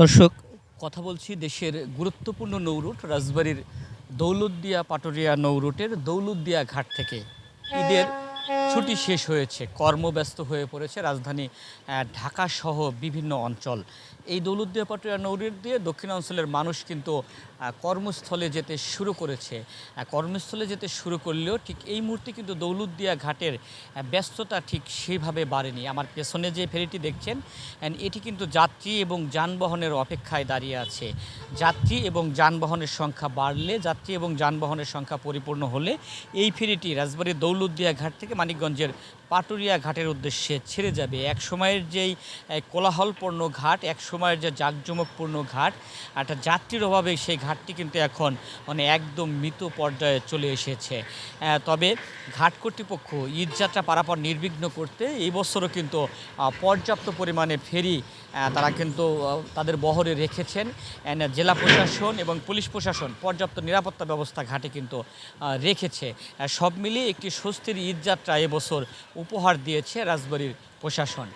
দর্শক কথা বলছি দেশের গুরুত্বপূর্ণ নৌরুট রাজবাড়ির দৌলতদিয়া পাটোরিয়া নৌরুটের দৌলতদিয়া ঘাট থেকে। ঈদের ছুটি শেষ হয়েছে, কর্মব্যস্ত হয়ে পড়েছে রাজধানী ঢাকা সহ বিভিন্ন অঞ্চল। এই দৌলতদিয়া পাটুরিয়া নৌরুট দিয়ে দক্ষিণাঞ্চলের মানুষ কিন্তু কর্মস্থলে যেতে শুরু করেছে। কর্মস্থলে যেতে শুরু করলেও ঠিক এই মুহূর্তে কিন্তু দৌলতদিয়া ঘাটের ব্যস্ততা ঠিক সেইভাবে বাড়েনি। আমার পেছনে যে ফেরিটি দেখছেন এটি কিন্তু যাত্রী এবং যানবাহনের অপেক্ষায় দাঁড়িয়ে আছে। যাত্রী এবং যানবাহনের সংখ্যা বাড়লে, যাত্রী এবং যানবাহনের সংখ্যা পরিপূর্ণ হলে এই ফেরিটি রাজবাড়ির দৌলতদিয়া ঘাট থেকে মানিকগঞ্জের পাটুরিয়া ঘাটের উদ্দেশ্যে ছেড়ে যাবে। এক সময়ের যেই কোলাহলপূর্ণ ঘাট, এক সময়ের যে জাঁকজমকপূর্ণ ঘাট, একটা যাত্রীর অভাবে সেই ঘাটটি কিন্তু এখন মানে একদম মৃত পর্যায়ে চলে এসেছে। তবে ঘাট কর্তৃপক্ষ ঈদযাত্রা পারাপার নির্বিঘ্ন করতে এই বছরও কিন্তু পর্যাপ্ত পরিমাণে ফেরি তারা কিন্তু তাদের বহরে রেখেছেন। জেলা প্রশাসন এবং পুলিশ প্রশাসন পর্যাপ্ত নিরাপত্তা ব্যবস্থা ঘাটে কিন্তু রেখেছে। সব মিলিয়ে একটি স্বস্তির ঈদযাত্রা এবছর উপহার দিয়েছে রাজবাড়ির প্রশাসন।